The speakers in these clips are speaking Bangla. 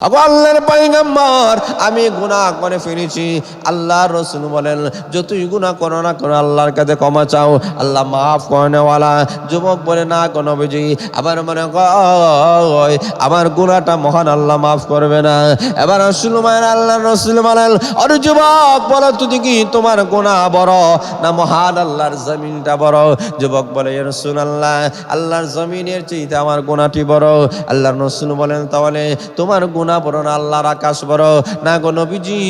আল্লাহর পয়গম্বর, আমি গুনাহ করে ফেলেছি আল্লাহ রসুল বলেন যতই গুনাহ করো না করো, আল্লাহর কাছে ক্ষমা চাও। আল্লাহ মাফ করেনেওয়ালা যুবক বলে, না কোনো বুঝি আবার মনে আমার গুনাহটা মহান আল্লাহ মাফ করবে না। এবার রসুল মায়ের আল্লাহ রসুল বলেন অরে যুবক, বলো তুই কি তোমার গুণা বড় না মহান আল্লাহর জমিনটা বড়? যুবক বলে "ইয়া রসুল আল্লাহ আল্লাহর জমিনের চাইতে আমার গুনাহটি বড়। আল্লাহর রসুল বলেন, তাহলে তোমার গুনাহ বড় না আল্লাহর আকাশ বড়? না গো নবীজি,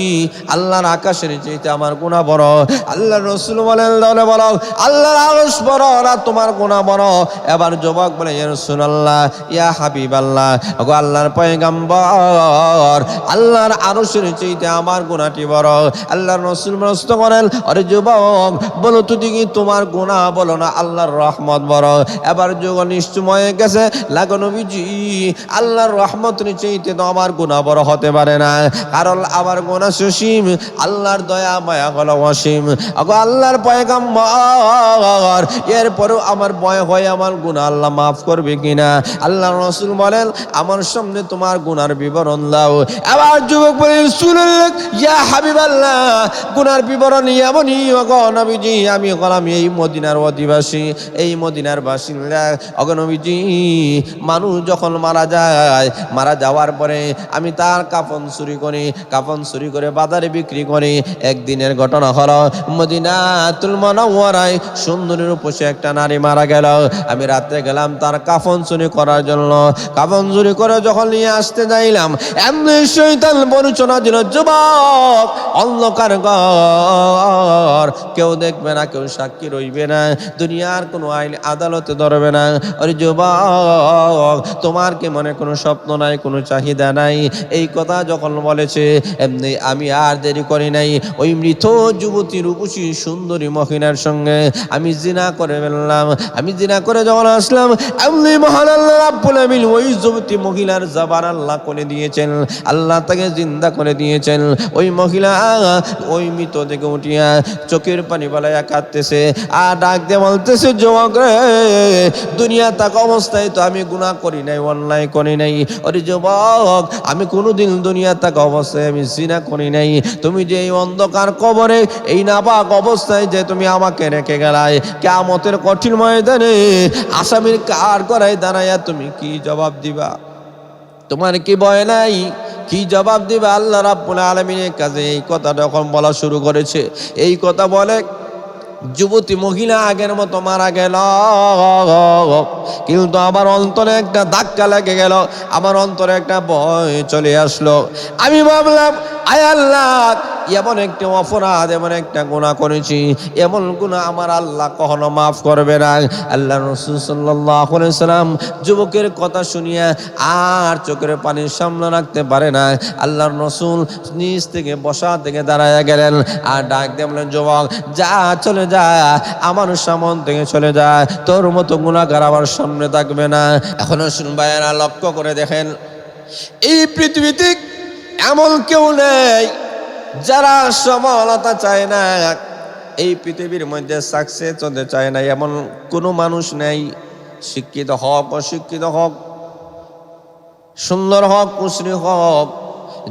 আল্লাহর আকাশের চাইতে আমার গুনাহ বড়। আল্লাহর রসুল বলেন বলো, আল্লাহর আরশ বড় না তোমার গুনাহ বড়? এবার যুবক বলে রসুল আল্লাহ ইয়া হাবিব আল্লাহ গো আল্লাহর পয়গাম্বর, আল্লাহর আরশের চাইতে আমার গুনাহটি বড়। আল্লাহর রসুল প্রশ্ন করেন, আরে যুবক, বলো তুই কি তোমার গুনাহ বলো না, আল্লাহর রহমত বড়? এবার যুগ নিশ্চয় গেছে, লাগো নবীজি, আল্লাহর রহমত চাইতে তো আমার গুনাহ বড় হতে পারে না। কারণ আমার গুনাহ সুসীম, আল্লাহর দয়া, মায়া হলো অসীম। আগো আল্লাহর পয়গাম্বর, এরপরেও আমার ভয় হয়, আমার গুনাহ আল্লাহ মাফ করবে কিনা? আল্লাহ রসুল বলেন, আমার সামনে তোমার গুনার বিবরণ দাও। আবার যুবক বলে ইয়া হাবিবাল্লাহ গুনার বিবরণ এমনই অগো নবীজি, আমি গলাম এই মদিনার অধিবাসী, এই মদিনার বাসিন্দা। অগনবীজি মানুষ যখন মারা যায়, মারা যাওয়ার পরে আমি তার কাফন চুরি করি, কাফন চুরি করে বাজারে বিক্রি করি। একদিনের ঘটনা হলো, মদিনাতুল মনাওয়ারায় সুন্দরীর উপসে একটা নারী মারা গেল। আমি রাত্রে গেলাম তার কাফন চুরি করার জন্য। কাফন চুরি করে যখন নিয়ে আসতে যাইলাম, এমনি শৈতান বলুচনা দিল, যুবক, অন্ধকার ঘর। কেউ দেখবে না, কেউ সাক্ষী রইবে না। দুনিয়ার কোনো আইন আদালতে ধরবে না। আরে যুবক, তোমার কি মনে কোনো স্বপ্ন নাই, কোনো চাহিদা নাই? এই কথা যখন বলেছে, এমনি আমি আর দেরি করি নাই। ওই মৃত যুবতী রূপসী সুন্দরী মহিলার সঙ্গে আমি জিনা করে ফেললাম। আমি জিনা করে যখন আসলাম, এমনি মহান আল্লাহ রাব্বুল আমিন ওই যুবতী মহিলার জবান আল্লাহ করে দিয়েছেন। আল্লাহ তাকে জিন্দা করে দিয়েছেন। ওই মহিলা ওই মৃত থেকে উঠিয়া চোখের পানি বালাইয়া কাঁদতেছে আর ডাক দিয়ে বলতেছে, যুবক রে, দুনিয়া তাক অবস্থায় তো আমি গুনাহ করি নাই, অন্যায় করি নাই। ওরে যুবক আমি কোনোদিন দুনিয়া তাক অবস্থায় আমি জিনা করি নাই। তুমি যে এই অন্ধকার কবরে, এই নাপাক অবস্থায় যে তুমি আমাকে রেখে গেলাই। কেমতের কঠিন ময়দানে আসামির কার করাই দাঁড়াইয়া তুমি কি জবাব দিবা? তোমার কি ভয় নাই? কি জবাব দিবে? আল্লাহ রাব্বুল আলামিনের কাছে এই কথা যখন বলা শুরু করেছে, এই কথা বলে যুবতী মহিলা আগের মতো মারা গেল। কিন্তু আমার অন্তরে একটা ধাক্কা লেগে গেল। আমার অন্তরে একটা ভয় চলে আসলো। আমি ভাবলাম, আয় আল্লাহ এমন একটা অপরাধ, এমন একটা গুণা করেছি। এমন গুণা আমার আল্লাহ কখনো মাফ করবে না। আল্লাহ রসুল সাল্লাহ সাল্লাম যুবকের কথা শুনিয়া আর চোখের পানি সামনে রাখতে পারে না। আল্লাহর রসুল নিজ থেকে বসা থেকে দাঁড়ায় গেলেন আর ডাক দিয়ে যুবক, যা, চলে যা। আমার সামন থেকে চলে যা। তোর মতো গুণাগার আমার সামনে থাকবে না। এখনও শুনবায়না লক্ষ্য করে দেখেন। এই পৃথিবীতে এমন কেউ নেই যারা সফলতা চায় না, এই পৃথিবীর মধ্যে সাকসেস হতে চায় না। এমন কোনো মানুষ নেই, শিক্ষিত হোক, অশিক্ষিত হোক, সুন্দর হোক কুশ্রী হোক,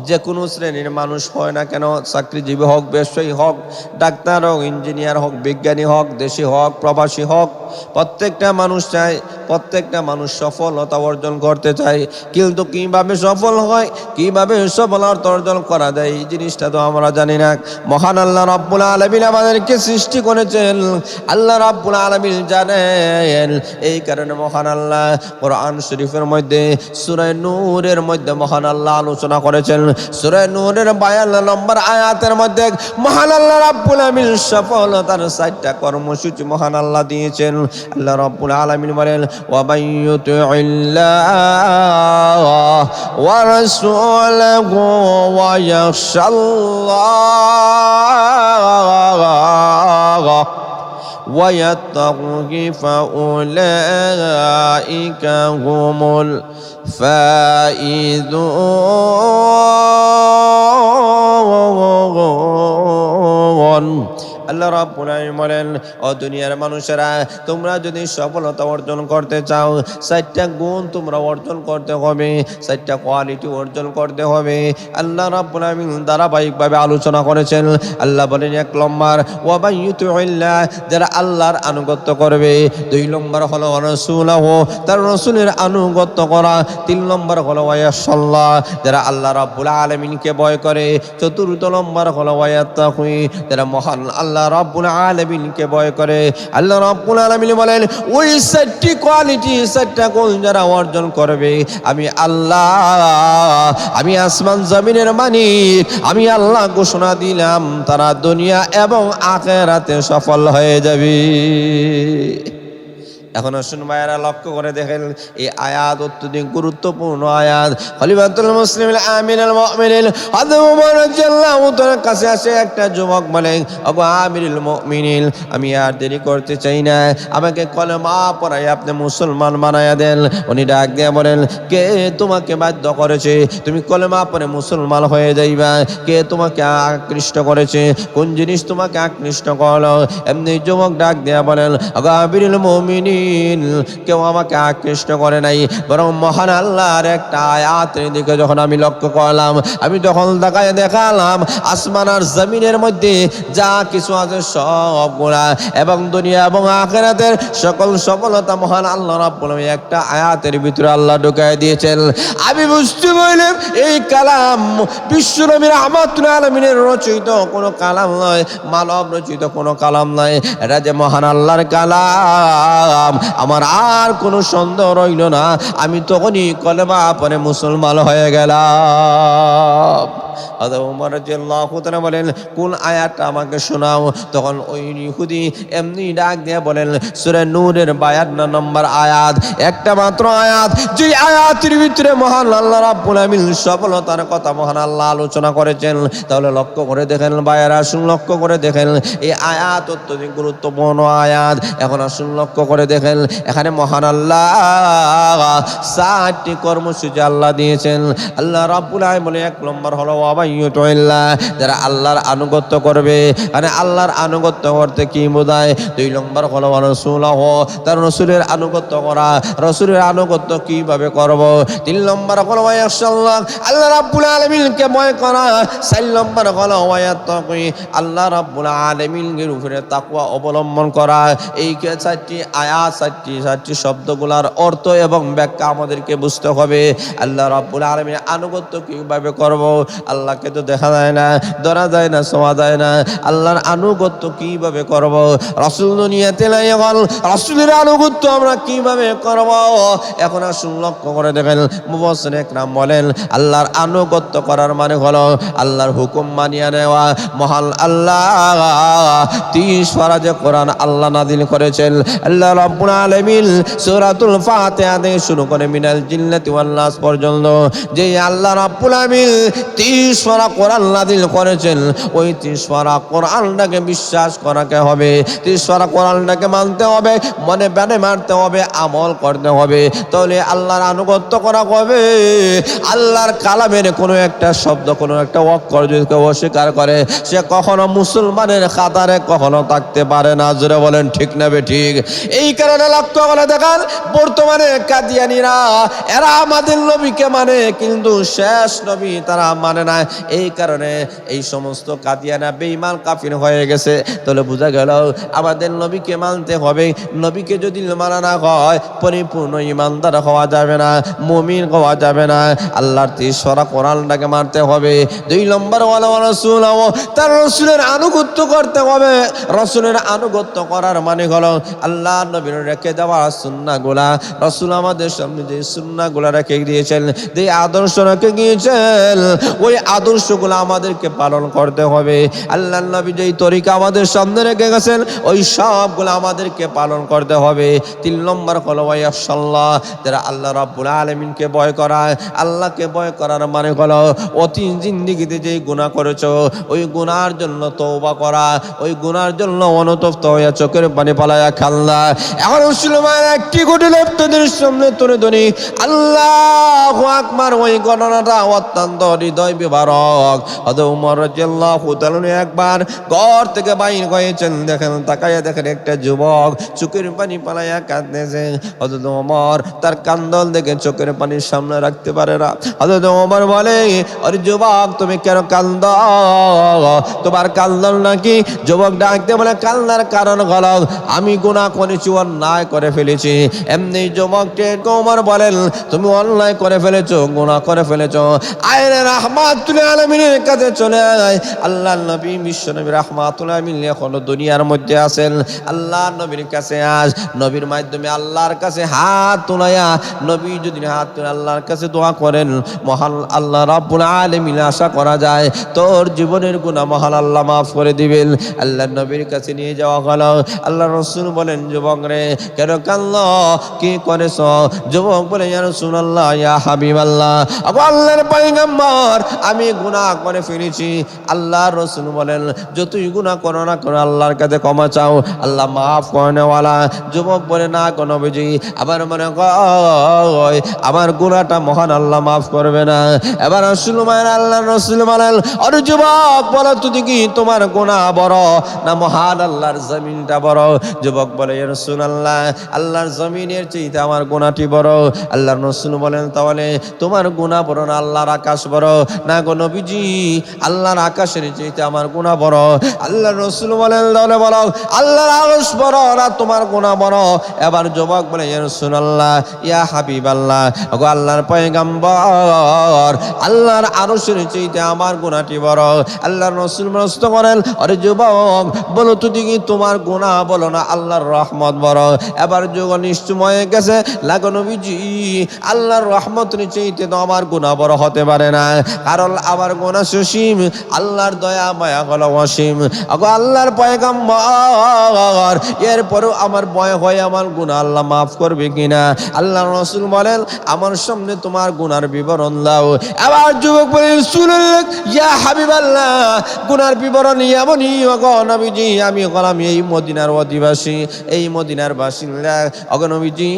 যে কোনো শ্রেণির মানুষ হয় না কেন, চাকরিজীবী হোক, ব্যবসায়ী হোক, ডাক্তার হোক, ইঞ্জিনিয়ার হোক, বিজ্ঞানী হোক, দেশি হোক, প্রবাসী হোক, প্রত্যেকটা মানুষ চায় প্রত্যেকটা মানুষ সফলতা অর্জন করতে চায়। কিন্তু কীভাবে সফল হয়, কীভাবে সফলতা অর্জন করা যায়, এই জিনিসটা তো আমরা জানি না। মহান আল্লাহ রাব্বুল আলামিন আমাদেরকে সৃষ্টি করেছেন। আল্লাহ রাব্বুল আলামিন জানেন, এই কারণে মহান আল্লাহ কোরআন শরীফের মধ্যে, সূরা নূরের মধ্যে মহান আল্লাহ আলোচনা করেছেন। সূরা নূরের 52 নম্বর আয়াতের মধ্যে মহান আল্লাহ রাব্বুল আলামিন সফলতার চারটা কর্মসূচি মহান আল্লাহ দিয়েছেন। আল্লাহ রাব্বুল আলামিন বলেন ومن يطع الله ورسوله ويخشى الله ويتقه فأولئك هم الفائزون. আল্লাহ রাব্বুল বলেন, ও দুনিয়ার মানুষেরা, তোমরা যদি সফলতা অর্জন করতে চাও, চারটা গুণ তোমরা অর্জন করতে হবে, চারটা কোয়ালিটি অর্জন করতে হবে। আল্লাহ রাব্বুল ধারাবাহিকভাবে আলোচনা করেছেন। আল্লাহ বলেন, এক নম্বর ওয়াবাইয়ুতুল্লাহ যারা আল্লাহর আনুগত্য করবে, দুই নম্বর হলো রাসূলাহ, তার রাসূলের আনুগত্য করা। তিন নম্বর হলো ওয়ায়াসাল্লাহ যারা আল্লাহ রাব্বুল আলামিনকে ভয় করে। চতুর্থ নম্বর হলো ওয়ায়াত্তাকুই যারা মহান আল্লাহ রাব্বুল আলমিনকে ভয় করে। আল্লাহ রব্বুল আলমিন বলেন, ওই সেটটি কোয়ালিটি সেটটা কোন যারা অর্জন করবে? আমি আল্লাহ, আমি আসমান জমিনের মানিক আমি আল্লাহ ঘোষণা দিলাম, তারা দুনিয়া এবং আখেরাতে সফল হয়ে যাবে। এখন আসুন ভাইয়েরা, লক্ষ্য করে দেখেন, এই আয়াত অত্যধিক গুরুত্বপূর্ণ আয়াত। খলিফাতুল মুসলিম আমিন আল মুমিনিন রাদিয়াল্লাহু তাআলার কাছে আসে একটা যুবক বলে আবু আমিরুল মুমিনিন, আমি আর দেরি করতে চাই না। আমাকে কলেমা পড়াই আপনি মুসলমান বানায়া দেন। উনি ডাক দিয়ে বলেন, কে তোমাকে বাধ্য করেছে? তুমি কলেমা পড়ে মুসলমান হয়ে যাইবা। কে তোমাকে আকৃষ্ট করেছে? কোন জিনিস তোমাকে আকৃষ্ট করল? এমনি যুবক ডাক দেয়া বলেন আগা আমিরুল মুমিনিন কেউ আমাকে আকৃষ্ট করে নাই, বরং মহান আল্লাহর একটা আয়াতের দিকে যখন আমি লক্ষ্য করলাম, আমি যখন দেখায় দেখালাম, আসমান আর জমিনের মধ্যে যা কিছু আছে সবগুলা এবং দুনিয়া এবং আখেরাতের সকল সফলতা মহান আল্লাহ রাব্বুল একটা আয়াতের ভিতরে আল্লাহ ঢুকায় দিয়েছেন। আমি বুঝতে পারলাম, এই কালাম বিশ্বনবীর আমাতুল আলমিনের রচিত কোনো কালাম নয়, মানব রচিত কোনো কালাম নয়। এটা যে মহান আল্লাহর কালাম। আমার আর কোনো সন্দেহ রইল না। আমি তখনই কলেমা পরে মুসলমান হয়ে গেলাম। বলেন, কোন আয়াতটা আমাকে শোনাও? তখন ওই ইহুদি এমনি ডাক দিয়ে বলেন, সূরা নূরের 52 নম্বর আয়াত, একটা মাত্র আয়াত যে আয়াতের ভিতরে মহান আল্লাহ রাব্বুল আলামিন সফলতার কথা মহান আল্লাহ আলোচনা করেছেন। তাহলে লক্ষ্য করে দেখেন বায়ার আসুন লক্ষ্য করে দেখেন, এই আয়াত অত্যধিক গুরুত্বপূর্ণ আয়াত। এখন আসুন লক্ষ্য করে দেখেন, এখানে মহান আল্লাহ সাতটি কর্মসূচি আল্লাহ দিয়েছেন। আল্লাহ রাব্বুল আলামিন বলে, এক নম্বর হলো যারা আল্লাহর আনুগত্য করবে মানে আল্লাহর আনুগত্য করতে কি বোঝায়? দুই নম্বর হলো রসুলাহ, তার রসুলের আনুগত্য করা। রসুলের আনুগত্য কীভাবে করব? তিন নম্বর হলো আল্লাহ রাব্বুল আলামিনকে ভয় করা। চার নম্বর আল্লাহ রাব্বুল আলামিনের উপরে তাকওয়া অবলম্বন করা। এই চারটি আয়া চারটি চারটি শব্দগুলার অর্থ এবং ব্যাখ্যা আমাদেরকে বুঝতে হবে। আল্লাহ রাব্বুল আলামিনের আনুগত্য কীভাবে করব? আল্লাহকে তো দেখা যায় না, ধরা যায় না ছোঁয়া যায় না। আল্লাহর আনুগত্য কীভাবে করব? রসুল দুনিয়াতে নাই এখন রসুলের আনুগত্য আমরা কীভাবে করব? এখন আসুন, লক্ষ্য করে দেখেন মুবসির একরাম বলেন, আল্লাহর আনুগত্য করার মানে হলো আল্লাহর হুকুম মানিয়ে নেওয়া। মহান আল্লাহ, তিরিশ ফারাজে কোরআন আল্লাহ নাদিল করেছেন, আল্লাহ রাব্বুল আলামিন সূরাতুল ফাতিহা থেকে শুরু করে মিনাল জিন্নাতি ওয়াল নাস পর্যন্ত যে আল্লাহ রাব্বুল আলামিন তিরিশ ফারা কোরআন নাদিল করেছেন, ওই তিরিশ কোরআনটাকে বিশ্বাস করাকে হবে? তিরিশ কোরআনটাকে মানতে হবে, মনে প্রাণে মারতে হবে, আমল করতে হবে। তাহলে আল্লাহর আনুগত্য করা হবে আল্লাহর কালামের কোনো একটা শব্দ, কোনো একটা অক্ষর যদি কেউ অস্বীকার করে, সে কখনো মুসলমানের খাতারে কখনো থাকতে পারে না। জোরে বলেন, ঠিক না বে ঠিক? এই কারণে লক্ষ্য করে দেখান, বর্তমানে কাদিয়ানিরা, এরা আমাদের নবীকে মানে কিন্তু শেষ নবী তারা মানে না এই কারণে এই সমস্ত কাদিয়ানা বেঈমান কাফির হয়ে গেছে। তাহলে বোঝা গেল আমাদের নবীকে মানতে হবে। নবীকে যদি মানা না হয়, পরিপূর্ণ ইমানদার হওয়া যাবে না, মুমিন হওয়া যাবে না। আল্লাহর তিসরা কোরআনটাকে মানতে হবে। দুই নম্বর রসুল তার রসুলের আনুগত্য করতে হবে। রসুলের আনুগত্য করার মানে হলো আল্লাহ নবীর রেখে দেওয়া সুন্নাগুলা রসুল আমাদের সামনে যে সুন্নাগুলা রেখে দিয়েছেন, যে আদর্শ রেখে গিয়েছেন ওই আদর্শগুলো আমাদেরকে পালন করতে হবে। আল্লাহ নবী যেই তরিকা আমাদের সামনে রেখে গেছেন, ওই সবগুলো আমাদেরকে পালন করতে হবে। তিন নম্বর হলো ওয়াইয়াল্লাহ যারা আল্লাহ রাব্বুল আলামিনকে ভয় করা আল্লাহকে ভয় করার মানে হলো অতি জিন্দিগিতে যেই গুনাহ করেছ, ওই গুনার জন্য তওবা করা, ওই গুনার জন্য অনুতপ্ত হইয়া চোখের পানি পালায়া খাল্লা এখন মুসলমান, একটি কোটি লোকদের সামনে তুলে ধরি। আল্লাহ আকবার, ওই ঘটনাটা অত্যন্ত হৃদয় যুবক হদ উমর রাদিয়াল্লাহু তাআলা একবার ঘর থেকে বাইর হয়েছেন, দেখেন, তাকায়া দেখেন একটা যুবক চোখের পানি পালাইয়া কাঁদতেছে। হযরত ওমর তার কান্দল দেখে চোখের পানির সামনে রাখতে পারে না। হযরত ওমর বলে, আরে যুবক, তুমি কেন কান্দ? তোমার কান্দল নাকি? যুবক ডাকতে বলে, কান্নার কারণ গলক আমি গুনাহ করেছি অন্যায় করে ফেলেছি। এমনি যুবককে ওমর বলেন, তুমি অন্যায় করে ফেলেছো, গুনাহ করে ফেলেছো। আয়রে রাহমাতুল আলামিনের কাছে চলে আয়। আল্লাহ নবী বিশ্ব নবী রাহমাতুল আলামিন এখনও দুনিয়ার মধ্যে আছেন। আল্লাহ নবীর কাছে আস নবীর মাধ্যমে আল্লাহর কাছে হাত তোলায়া নবী যদি হাত তুলে আল্লাহর কাছে দোয়া করেন, মহান আল্লাহ রাব্বুল আলামিন আশা করা যায়, তোর জীবনের গুনাহ মহান আল্লাহ মাফ করে দিবেন। আল্লাহ নবীর কাছে নিয়ে যাওয়া হলো। আল্লাহ রসুল বলেন, যুবক রে, কেন কান্দ কি করেছ? যুবক বলে, ইয়া রাসূলুল্লাহ, ইয়া হাবিব আল্লাহ আল্লাহর পয়গম্বর আমি গুনাহ করে ফেলেছি আল্লাহ রসুল বলেন যতই গুনাহ করো না করো, আল্লাহর কাছে ক্ষমা চাও। আল্লাহ মাফ করেনেওয়ালা যুবক বলে, না কোনো বুঝি আবার মনে কয় আমার গুনাহটা মহান আল্লাহ মাফ করবে না। এবার রসুল মায়ের আল্লাহ রসুল বলেন, আরে যুবক, বলো তুই কি তোমার গুণা বড় না মহান আল্লাহর জমিনটা বড়? যুবক বলে, ইয়া রাসূলুল্লাহ, আল্লাহর জমিনের চাইতে আমার গুনাহটি বড়। আল্লাহর রসুল বলেন, তাহলে তোমার গুণা বড় না আল্লাহর আকাশ বড় না গো নবীজি, আল্লাহর আকাশের আমার গুনাহ বড়। আল্লাহর রসুল বলেন তাহলে বলো, আল্লাহর বড় না তোমার গুনাহ বড়? এবার যুবক বলে, ইয়া রাসূলুল্লাহ, ইয়া হাবিবাল্লাহ ওগো আল্লাহর পয়গম্বর, আল্লাহর চাইতে আমার গুনাহটি বড়। আল্লাহর রসুল করেন, আরে যুবক, বলো তুই কি তোমার গুনাহ বলো না, আল্লাহর রহমত বড়। এবার যুগ নিশ্চয় হয়ে গেছে, লাগো নবীজি, আল্লাহর রহমত চাইতে তো আমার গুণা বড় হতে পারে না। কারণ আমার গুনাহ সুসীম আল্লাহর দয়া মায়া হলো অসীম। আগো আল্লাহর পয়গম্বর, এরপরেও আমার ভয় হয়, আমার গুনাহ আল্লাহ মাফ করবে কিনা? আল্লাহ রসুল বলেন, আমার সামনে তোমার গুনার বিবরণ দাও। আবার যুবক বলে ইয়া হাবিবাল্লাহ, গুনার বিবরণ এমনই অগো নবীজি, আমি হলাম এই মদিনার অধিবাসী, এই মদিনার বাসিন্দা। অগো নবীজি,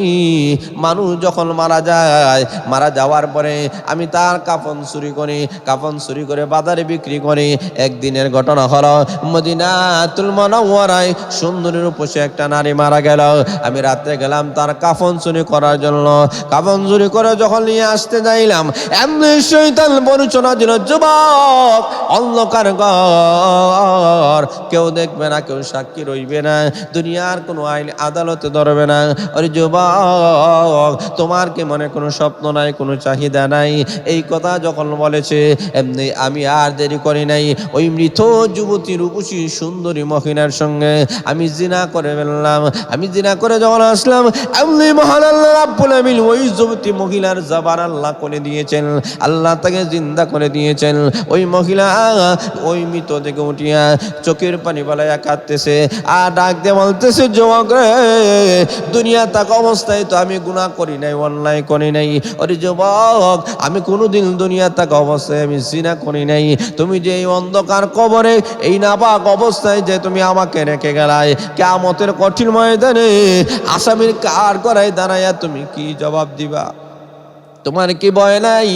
মানুষ যখন মারা যায়, মারা যাওয়ার পরে আমি তার কাফন চুরি করি কাফন চুরি করে বাজারে বিক্রি করে। একদিনের ঘটনা হলো, মদিনাতুল মনাওয়ারায় সুন্দরীর উপসে একটা নারী মারা গেল। আমি রাত্রে গেলাম তার কাফন চুরি করার জন্য। কাফন চুরি করে যখন নিয়ে আসতে যাইলাম, এমনি শৈতান বরুচনা দিল, যুবক, অন্ধকার ঘর। কেউ দেখবে না, কেউ সাক্ষী রইবে না। দুনিয়ার কোনো আইন আদালতে ধরবে না। আরে যুবক, তোমার কি মনে কোনো স্বপ্ন নাই, কোনো চাহিদা নাই? এই কথা যখন বলেছে এমনি আমি আর দেরি করি নাই। ওই মৃত যুবতী রূপসী সুন্দরী মহিলার সঙ্গে আমি জিনা করে ফেললাম। আমি জিনা করে যখন আসলাম, এমনি মহান আল্লাহ রাব্বুল আমিন ওই যুবতী মহিলার জবান আল্লাহ করে দিয়েছেন। আল্লাহ তাকে জিন্দা করে দিয়েছেন। ওই মহিলা ওই মৃত থেকে উঠিয়া চোখের পানি বালাইয়া কাঁদতেছে আর ডাক দিয়ে বলতেছে, যুবক দুনিয়া তাক অবস্থায় তো আমি গুনাহ করি নাই, অন্যায় করি নাই। ওরে যুবক, আমি কোনোদিন দুনিয়া তাক অবস্থায় আমি জিনা করি নাই। তুমি যে এই অন্ধকার কবরে, এই নাপাক অবস্থায় যে তুমি আমাকে রেখে গেলায় কেমতের কঠিন ময়দানে আসামির কার করাই দাঁড়াইয়া তুমি কি জবাব দিবা? তোমার কি ভয় নাই?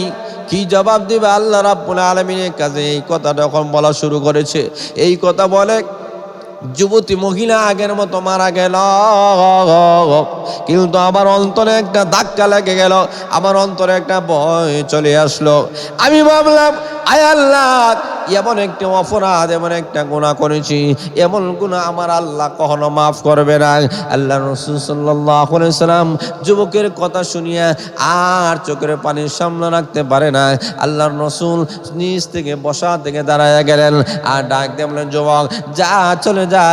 কি জবাব দিবে? আল্লাহ রাব্বুল আলমিনের কাছে এই কথা যখন বলা শুরু করেছে। এই কথা বলে যুবতী মহিলা আগের মতো মারা গেল। কিন্তু আমার অন্তরে একটা ধাক্কা লেগে গেল, আমার অন্তরে একটা ভয় চলে আসলো। আমি ভাবলাম আয় আল্লাহ, এমন একটা অপরাধ, এমন একটা গুণা করেছি। এমন গুণা আমার আল্লাহ কখনো মাফ করবে না। আল্লাহ রসুল সাল্লাম যুবকের কথা শুনিয়া আর চোখের পানির সামনে রাখতে পারে না। আল্লাহ রসুল নিজ থেকে বসা থেকে দাঁড়ায় গেলেন আর ডাক দিয়ে বললেন, যুবক, যা, চলে যা।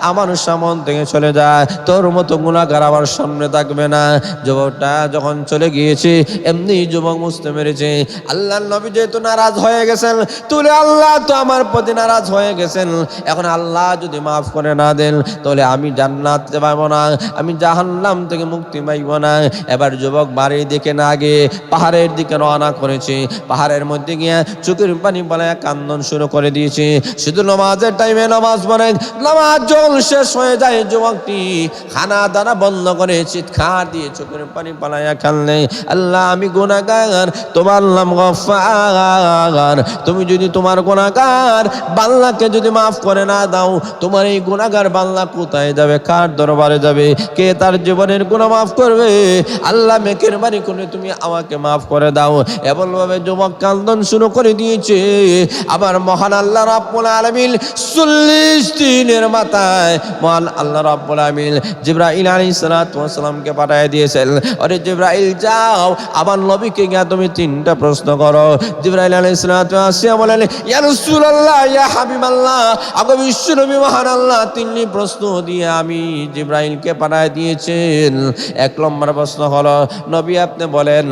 আমার সামন থেকে চলে যা। তোর মতো গুণাগার আমার সামনে থাকবে না। যুবকটা যখন চলে গিয়েছে, এমনি যুবক বুঝতে পেরেছে। আল্লাহ নবী যেহেতু নারাজ হয়ে গেছেন। তুলে আল্লাহ তো আমার প্রতি নারাজ হয়ে গেছেন। এখন আল্লাহ যদি মাফ করে না দেন, তাহলে আমি জান্নাত পাবো না, আমি জাহান্নাম থেকে মুক্তি পাইব না। এবার যুবক বাড়ির দিকে না গিয়ে পাহাড়ের দিকে রওনা করেছি। পাহাড়ের মধ্যে গিয়ে চোখের পানি বলে কান্দন শুরু করে দিয়েছে। শুধু নামাজের টাইমে নামাজ পড়ে, নামাজ জল শেষ হয়ে যায়, যুবকটি খানা দানা বন্ধ করে চিৎকার দিয়ে চোখের পানি পালাইয়া খাললে আল্লাহ, আমি গুণাগার তোমার নাম গফার তুমি যদি তোমার গুণাগার বাল্লাকে যদি মাফ করে না দাও, তোমার এই গুণাগার বাল্লা কোথায় যাবে? কার দরবারে যাবে? কে তার জীবনের গুণা মাফ করবে? আল্লাহ মেকের বাড়ি করে তুমি আমাকে মাফ করে দাও। এমন ভাবে যুবক কান্দন শুরু করে দিয়েছে। আবার মহান আল্লাহ রাব্বুল আলামিন চল্লিশ দিনের মাথায় মহান আল্লাহ রাব্বুল আলামিন জিব্রাইল আলাইহিস সালামকে পাঠিয়ে দিয়েছেন। আরে জিব্রাইল, যাও। আবার নবীকে গিয়ে তুমি তিনটা প্রশ্ন করো। জিব্রাইল আলাইহিস ওয়াস সালাম বলেন আগো মহান আল্লাহ তিনটি প্রশ্ন দিয়ে আমি জিব্রাইলকে পাঠিয়ে দিয়েছেন। এক নম্বর প্রশ্ন হলো, নবী আপনি বলেন,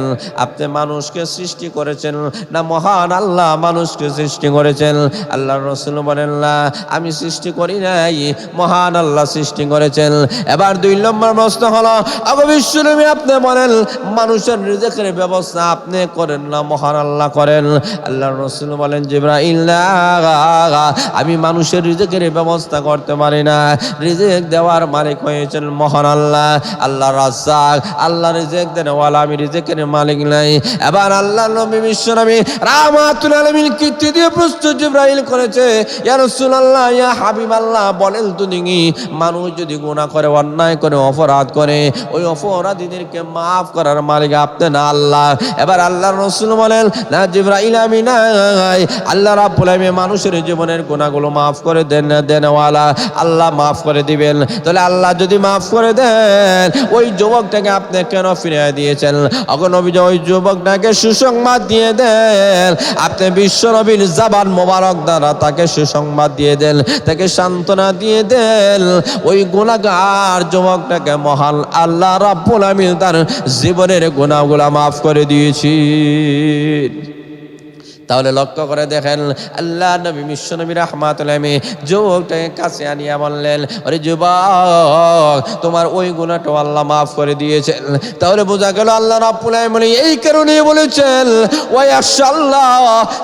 আপনি মানুষকে সৃষ্টি করেছেন না মহান আল্লাহ মানুষকে সৃষ্টি করেছেন? আল্লাহ রসুল বলেন না আমি সৃষ্টি করি নাই, মহান আল্লাহ সৃষ্টি করেছেন। এবার দুই নম্বর প্রশ্ন হলো আবু বিশ্বনবী আপনি বলেন, মানুষের রিজেকের ব্যবস্থা আপনি করেন না, মহান আল্লাহ করেন। আল্লাহ রসুল বলেন, জিব্রাইল আমি মানুষের রিজেকের ব্যবস্থা করতে পারি না। রিজেক দেওয়ার মালিক হয়েছেন মহান আল্লাহ। আল্লাহ রাজ্জাক। আল্লাহ রিজেক দেন আমি রিজেকের মালিক নাই। এবার আল্লাহ নবী বিশ্ব নবী রাহমাতুল আলামিন কীর্তি দিয়ে প্রস্তুত জিব্রাইল করেছে। ইয়া আল্লাহ ইয়া হাবিব আল্লাহ বলেন তো দিঙি মানুষ যদি গুনাহ করে, অন্যায় করে, অপরাধ করে, ওই অপরাধীদেরকে মাফ করার মালিক আপনি না আল্লাহ। এবার আল্লাহ রসুল বলেন, না জিব্রাইল, আমি নাই। আল্লাহ রাব্বুল আলামিন মানুষের জীবনের গুনাহগুলো মাফ করে দেন দেনওয়ালা আল্লাহ মাফ করে দিবেন। তাহলে আল্লাহ যদি মাফ করে দেন, ওই যুবকটাকে আপনি কেন ফিরিয়ে দিয়েছেন? অগনবী ওই যুবকটাকে সুসংবাদ দিয়ে দেন, আপনি বিশ্ব নবীর জাবান মোবারক দ্বারা তাকে সুসংবাদ দিয়ে দেন, তাকে সান্ত্বনা দিয়ে দেন। ওই গুণাগার যুবকটাকে মহান আল্লাহ রাব্বুল আমিন তার জীবনের গুণাগুলা মাফ করে দিয়েছি তাহলে লক্ষ্য করে দেখেন, আল্লাহ নবী, বিশ্ব নবী রহমাতুল্লামী যুবকটাকে কাছে আনিয়া বললেন আরে যুবক, তোমার ওই গুণাটাও আল্লাহ মাফ করে দিয়েছেন। তাহলে বোঝা গেল আল্লাহ রাব্বুল এই কারণে বলেছেন ওই আল্লাহ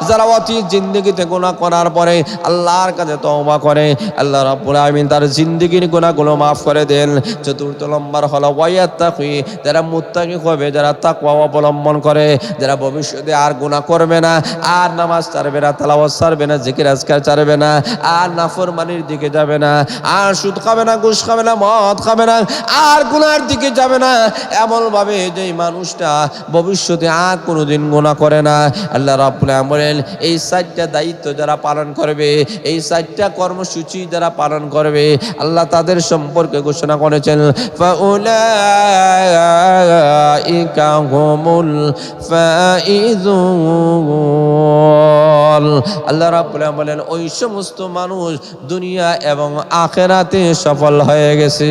যারা অতি জিন্দগিতে গুনাহ করার পরে আল্লাহর কাছে তওবা করে, আল্লাহ রাব্বুল তার জিন্দগির গুনাহগুলো মাফ করে দেন। চতুর্থ নম্বর হলো, ওয়ায়াত্তাকি, যারা মুত্তাকি হবে, যারা তাকওয়া অবলম্বন করে, যারা ভবিষ্যতে আর গুনাহ করবে না আর নামাজ ছাড়বে না, তালাওয়াত ছাড়বে না, জিকির, আজকার ছাড়বে না, আর নাফরমানির দিকে যাবে না, আর সুদ খাবে না, ঘুষ খাবে না, মদ খাবে না, আর গুনার দিকে যাবে না। এমন ভাবে যে মানুষটা ভবিষ্যতে আর কোনোদিন গুনাহ করে না। আল্লাহ আলামিন বলেন এই চারটা দায়িত্ব যারা পালন করবে, এই চারটা কর্মসূচি যারা পালন করবে, আল্লাহ তাদের সম্পর্কে ঘোষণা করেছেন, ফাউলাইকা হুমুল ফাইজুন। আল্লাহ রাব্বুল আলামিন বলেন ওই সমস্ত মানুষ দুনিয়া এবং আখেরাতে সফল হয়ে গেছে।